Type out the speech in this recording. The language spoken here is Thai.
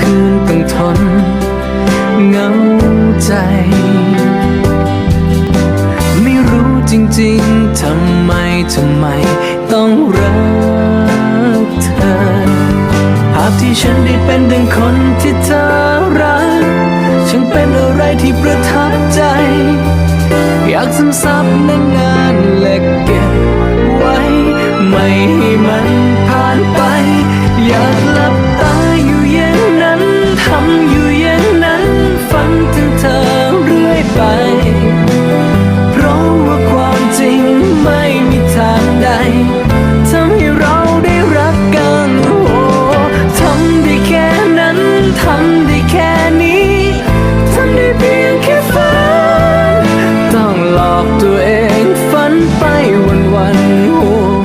คืนต้องทนเหงาใจ ไม่รู้จริงๆ ทำไม ทำไม ต้องรักเธอ ภาพที่ฉันได้เป็นดังคนที่เธอรัก ฉันเป็นอะไรที่ประทับใจ อยากซึมซับนาน ฝันไปวันวันหัว